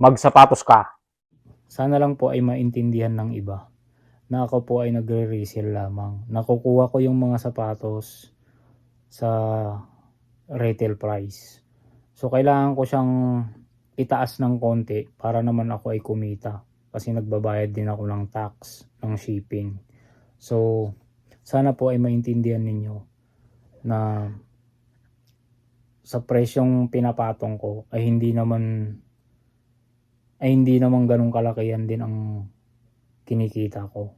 magsapatos ka. Sana lang po ay maintindihan ng iba na ako po ay nagre-resell lamang. Nakukuha ko yung mga sapatos sa retail price. So kailangan ko siyang itaas ng konti para naman ako ay kumita kasi nagbabayad din ako ng tax ng shipping. So sana po ay maintindihan ninyo na sa presyong pinapatong ko ay hindi naman ay hindi naman ganun kalakihan din ang kinikita ko.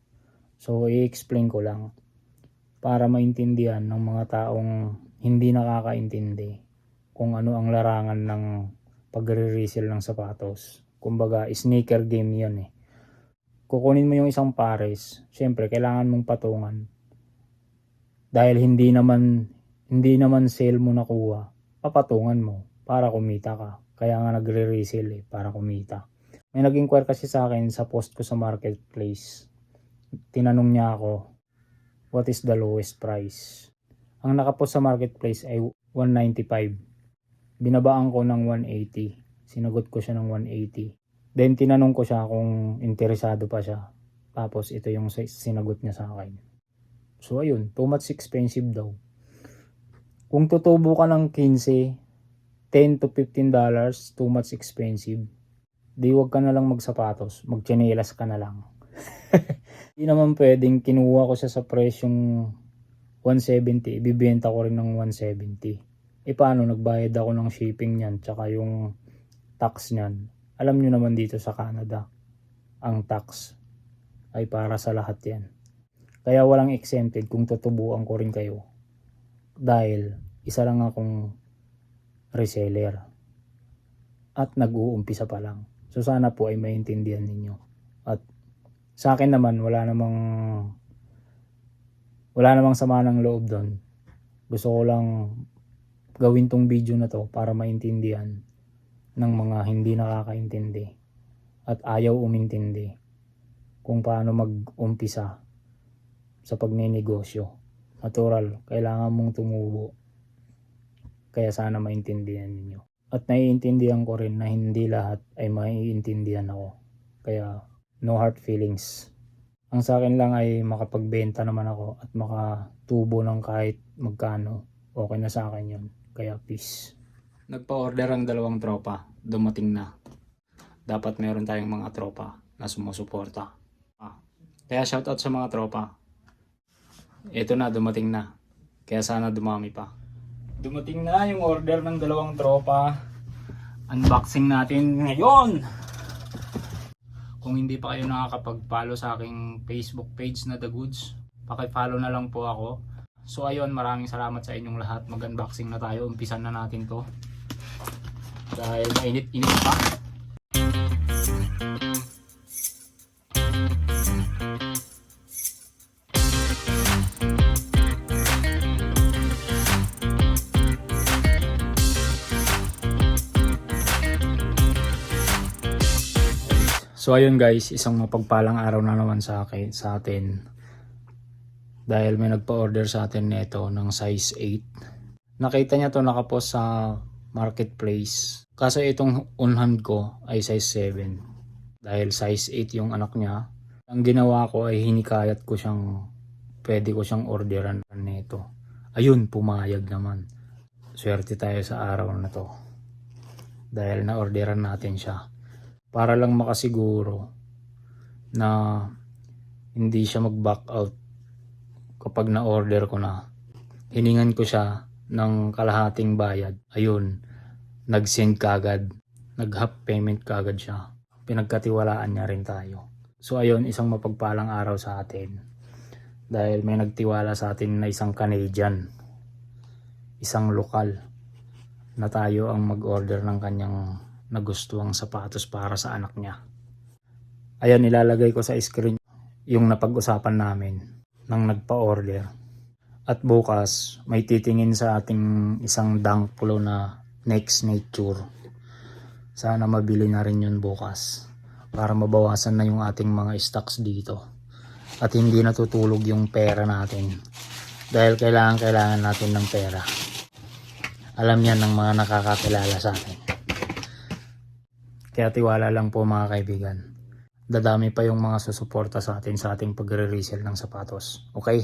So i-explain ko lang para maintindihan ng mga taong hindi nakakaintindi kung ano ang larangan ng pagre-resell ng sapatos. Kumbaga, sneaker game yan eh. Kukunin mo yung isang pares, syempre kailangan mong patungan. Dahil hindi naman hindi naman sale mo nakuha, papatungan mo para kumita ka. Kaya nga nagre-resell eh, para kumita. May nag-inquire kasi sa akin sa post ko sa marketplace. Tinanong niya ako, what is the lowest price? Ang nakapost sa marketplace ay 195. Binabaan ko ng 180. Sinagot ko siya ng 180. Then tinanong ko siya kung interesado pa siya. Tapos ito yung sinagot niya sa akin. So ayun, too much expensive daw. Kung tutubo ka ng 15, 10 to 15 dollars, too much expensive. Di wag ka na lang magsapatos, magtsinelas ka na lang. Di naman pwedeng kinuha ko siya sa presyong 170, ibibenta ko rin ng 170. E paano, nagbayad ako ng shipping niyan, tsaka yung tax niyan. Alam nyo naman dito sa Canada, ang tax ay para sa lahat yan. Kaya walang exempted kung tutubuan ko rin kayo. Dahil isa lang akong reseller. At nag-uumpisa pa lang. So sana po ay maintindihan ninyo. At sa akin naman, wala namang wala namang sama ng loob doon. Gusto ko lang gawin tong video na to para maintindihan ng mga hindi nakakaintindi at ayaw umintindi kung paano mag-umpisa sa pagninegosyo. Natural, kailangan mong tumubo. Kaya sana maintindihan ninyo. At naiintindihan ko rin na hindi lahat ay maiintindihan ako. Kaya no hard feelings. Ang sa akin lang ay makapagbenta naman ako at makatubo ng kahit magkano. Okay na sa akin yun. Kaya peace. Nagpa-order ang dalawang tropa. Dumating na. Dapat meron tayong mga tropa na sumusuporta. Ah. Kaya shoutout sa mga tropa. Ito na, dumating na. Kaya sana dumami pa. Dumating na yung order ng dalawang tropa. Unboxing natin ngayon! Kung hindi pa kayo nakakapag-follow sa aking Facebook page na The Goods, paki-follow na lang po ako. So ayun, maraming salamat sa inyong lahat. Mag-unboxing na tayo. Umpisan na natin to. Dahil mainit-init pa. So ayun guys, isang mapagpalang araw na naman sa akin, sa atin. Dahil may nagpa-order sa atin nito ng size 8. Nakita niya to nakapost sa marketplace. Kaso itong unhand ko ay size 7. Dahil size 8 yung anak niya. Ang ginawa ko ay hinikayat ko siyang pwede ko siyang orderan nito. Ayun, pumayag naman. Swerte tayo sa araw na to. Dahil na-orderan natin siya para lang makasiguro na hindi siya mag-back out kapag na-order ko na. Hiningan ko siya ng kalahating bayad. Ayun, nag-send kagad. Nag-half payment kagad siya. Pinagkatiwalaan niya rin tayo. So ayun, isang mapagpalang araw sa atin. Dahil may nagtiwala sa atin na isang Canadian. Isang lokal na tayo ang mag-order ng kanyang nagustuhang sapatos para sa anak niya. Ayan, ilalagay ko sa screen yung napag-usapan namin nang nagpa-order. At bukas, may titingin sa ating isang dunk pulo na Next Nature. Sana mabili na rin yun bukas para mabawasan na yung ating mga stocks dito. At hindi natutulog yung pera natin. Dahil kailangan kailangan natin ng pera. Alam yan ng mga nakakakilala sa atin. Kaya tiwala lang po mga kaibigan. Dadami pa yung mga susuporta sa atin sa ating pagre-resell ng sapatos. Okay?